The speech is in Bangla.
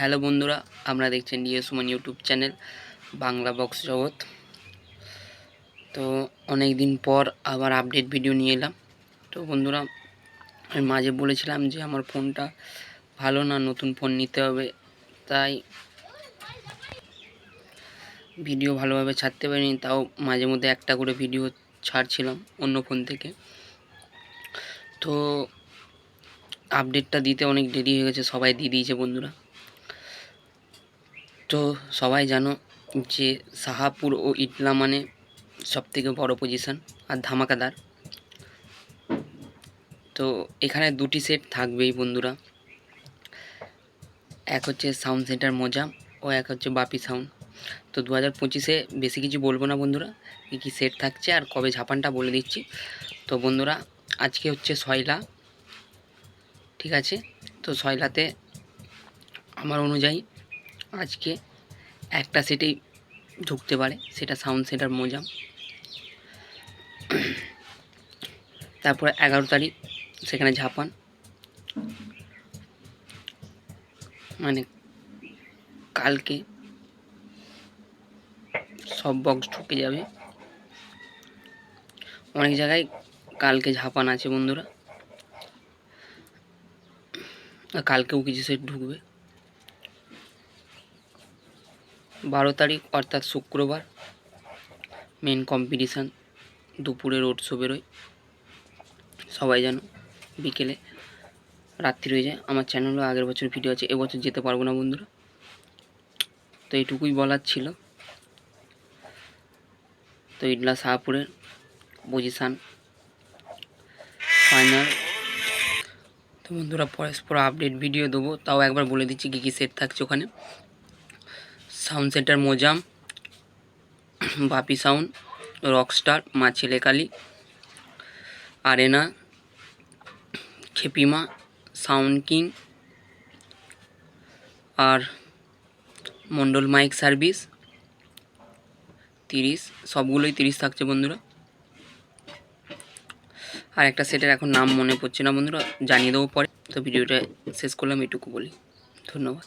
হ্যালো বন্ধুরা আপনারা দেখছেন DS Suman YouTube channel, Bangla box জগৎ। তো অনেক দিন পর আবার আপডেট ভিডিও নিয়ে এলাম। তো বন্ধুরা, আমি মাঝে বলেছিলাম যে আমার ফোনটা ভালো না, নতুন ফোন নিতে হবে, তাই ভিডিও ভালোভাবে ছাড়তে পারিনি, তাও মাঝে মধ্যে একটা করে ভিডিও ছাড়ছিলাম অন্য ফোন থেকে। তো আপডেটটা দিতে অনেক দেরি হয়ে গেছে, সবাই দিয়ে দিয়েছে বন্ধুরা। তো সবাই জানো যে সাহাপুর ও ইটলা মানে সব থেকে বড়ো পজিশান আর ধামাকাদার। তো এখানে দুটি সেট থাকবেই বন্ধুরা। এক হচ্ছে সাউন্ড সেন্টার মজা ও এক হচ্ছে বাপি সাউন্ড তো দু হাজার পঁচিশে বেশি কিছু বলব না বন্ধুরা, কী কী সেট থাকছে আর কবে ঝাপানটা বলে দিচ্ছি। তো বন্ধুরা, আজকে হচ্ছে সয়লা, ঠিক আছে? তো সয়লাতে আমার অনুযায়ী আজকে একটা সেটেই ঢুকতে পারে, সেটা সাউন্ড সেটার মোজাম তারপরে এগারো তারিখ, সেখানে ঝাপান মানে কালকে সব বক্স ঢুকে যাবে। অনেক জায়গায় কালকে ঝাপান আছে বন্ধুরা। কালকেও কিছু সেট ঢুকবে। বারো তারিখ, অর্থাৎ শুক্রবার। মেন কম্পিটিশান দুপুরে রোড শো বেরোয়। সবাই জানো বিকেলে রাত্রি হয়ে যায়। আমার চ্যানেলও আগের বছর ভিডিও আছে, এবছর যেতে পারব না বন্ধুরা। তো এইটুকুই বলার ছিল। তো ইডলা শাহপুরের পজিশান ফাইনাল তো বন্ধুরা, পরস্পর আপডেট ভিডিও দেবো। তাও একবার বলে দিচ্ছি, কী কী সেট থাকছে ওখানে। Sound center Mojam Bapi sound rockstar মা ছেলেকালী আরেনা খেপিমা সাউন্ড কিং আর মন্ডল মাইক সার্ভিস তিরিশ, সবগুলোই তিরিশ থাকছে বন্ধুরা। আর একটা সেটের এখন নাম মনে পড়ছে না বন্ধুরা, জানিয়ে দেবো পরে। তো ভিডিওটা শেষ করলাম, এটুকু বলি। ধন্যবাদ।